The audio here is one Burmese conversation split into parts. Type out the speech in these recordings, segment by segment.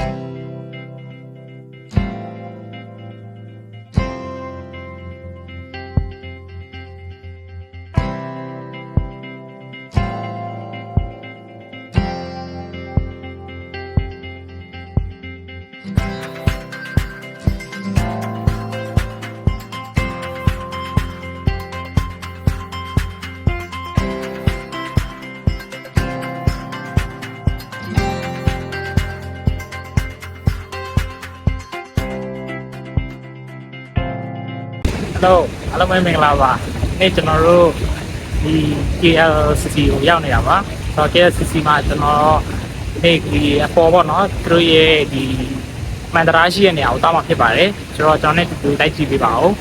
Bye. ယ်လိုအားလုံးပဲမင်္ဂလာပါနေ့ကျွန်တော်တို့ဒီ KLCC ကိုရောက်နေတာပါဆိုတော့ KLCC မှာကျွန်တော်နေ့ဒီအပေါ်ပေါ့နော်သူတို့ရဲ့ဒီမန္တရာရှိရဲ့နေရာကိုတောင်းမှဖြစ်ပါတယ်ဆိုတော့ကျွန်တော်နဲ့ဒီတိုက်ကြည့်ပေးပါဦး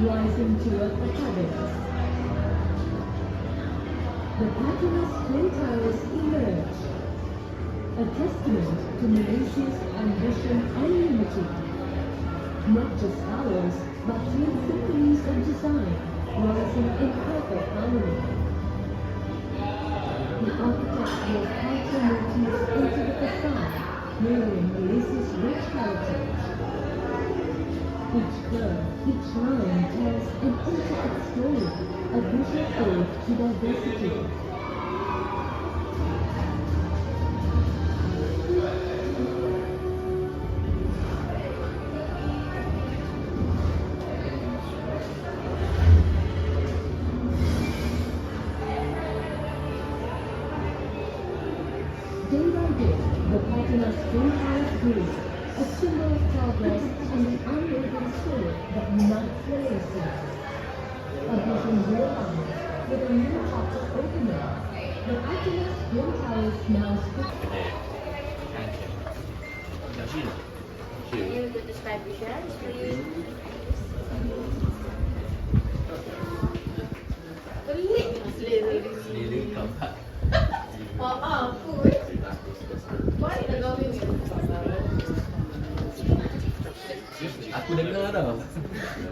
rising toward the heavens, The patroness twin towers emerge, a testament to Malaysia's ambition and unity. Not just towers, but twin symphonies of design, rising in perfect harmony. The architect brought culture motifs into the facade, mirroring Malaysia's rich heritage. Each curve, each line tells an intricate story, a visual ode to diversity. Day by day, the Platinum Spring House grew, a symbol of progress and the unwavering spirit that unites the races. A vision realized with a new chapter opening. The Platinum Spring House now speaks. Can you describe your shares, please?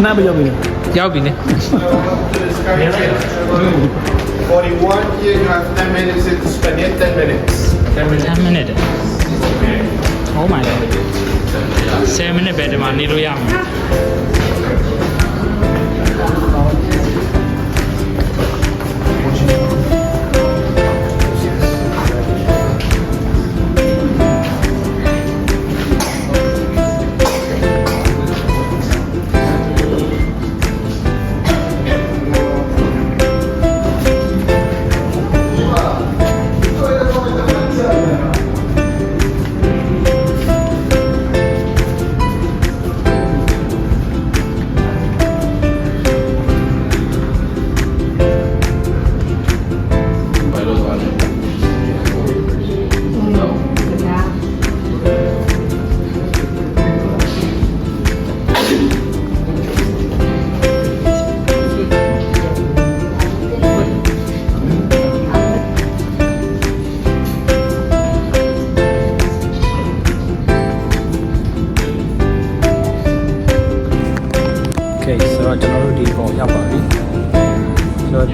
ના ભાઈ જાઓ પીને જાઓ પીને Oh my god. Seven minute better man, need to yam.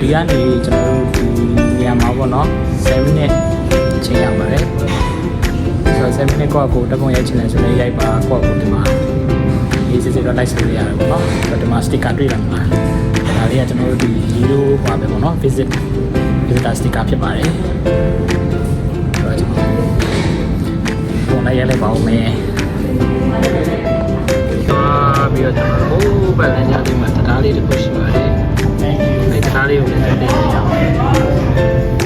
ဒီကနေကျွန်တော်တို့ဒီနေရာမှာပေါ့နော်7 minute အချိန်ရပါတယ်ဆိုတော့7 minute ကိုကိုတက်ပုံရိုက်ချင်တယ်ဆိုလည်းရိုက်ပါကိုကိုဒီမှာရေးစစ်စစ်တော့လိုက်ဆိုရရတယ်ပေါ့နော်ဆိုတော့ဒီမှာ sticker တွေ့လာမှာဒါလေးကကျွန်တော်တို့ဒီရီလိုပါပဲပေါ့နော် visit visitor sticker ဖြစ်ပါတယ်ဆိုတော့ကျွန်တော်ပုံလိုက်ရိုက်လိုက်ပါဦးမယ်သွားပြီးတော့ကျွန်တော်တို့ဟိုးပတ်လမ်းကြောင်းလေးမှာတရားလေးတစ်ခုရှိပါတယ်။ 哪里有人在练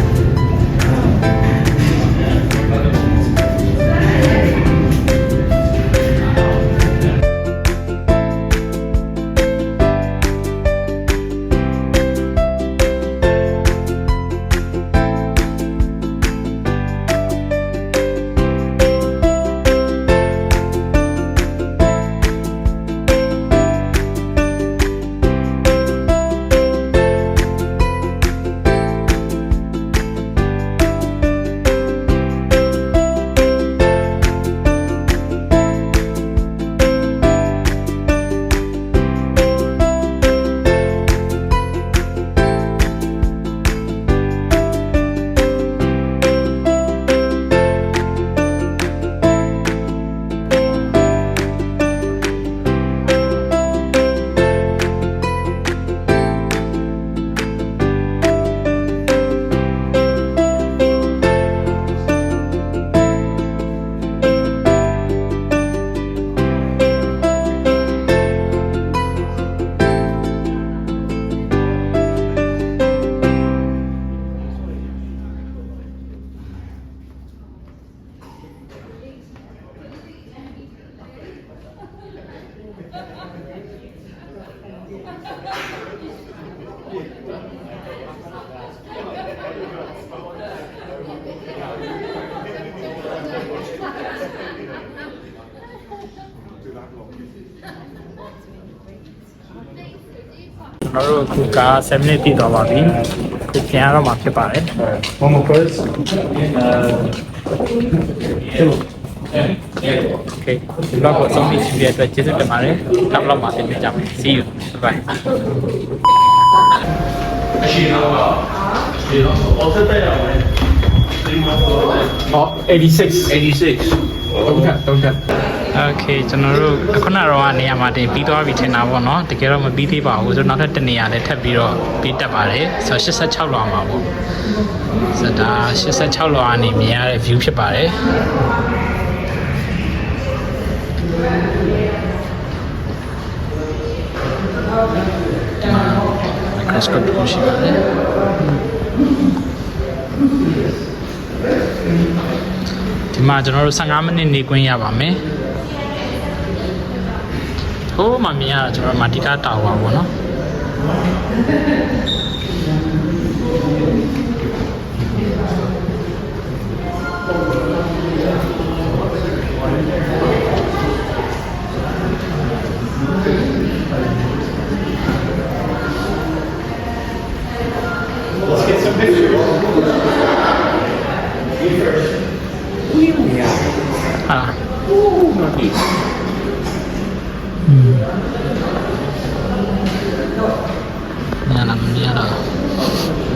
ကျွန်တော်တို့အခုက7 minute ပြည့်သွားပါပြီခုပြန်ရတော့မှာဖြစ်ပါတယ် One more first. okay ဒီတော့ကိုဆုံးဖြတ်ပြတဲ့အတွက်ကျေးဇူးတင်ပါတယ်နောက်တော့မှာတင်ပြကြမယ် see you bye bye 哦86 86ဟုတ်ကဲ့ဟုတ် ကဲ့ Okay ကျွန်တော်တို့ခုနကတော့ကနေရာမှာတင်ပြီးသွားပြီထင်တာပေါ့နော်တကယ်တော့မပြီးသေးပါဘူးဆိုတော့နောက်ထပ်တစ်နေရာလည်းထပ်ပြီးတော့ပြီးတက်ပါတယ်ဆိုတော့86လောမှာပေါ့ဆိုတော့ဒါ86လောကနေမြင်ရတဲ့ view ဖြစ်ပါတယ် microscope ကိုရှိပါတယ်ဒီမှာကျွန်တော်တို့15မိနစ်နေခွင့်ရပါမယ် ဟိုးမှမြင်ရတာကျွန်တော်မာတီကာတာဝါပေါ့နော်ဟာ 那能，那能。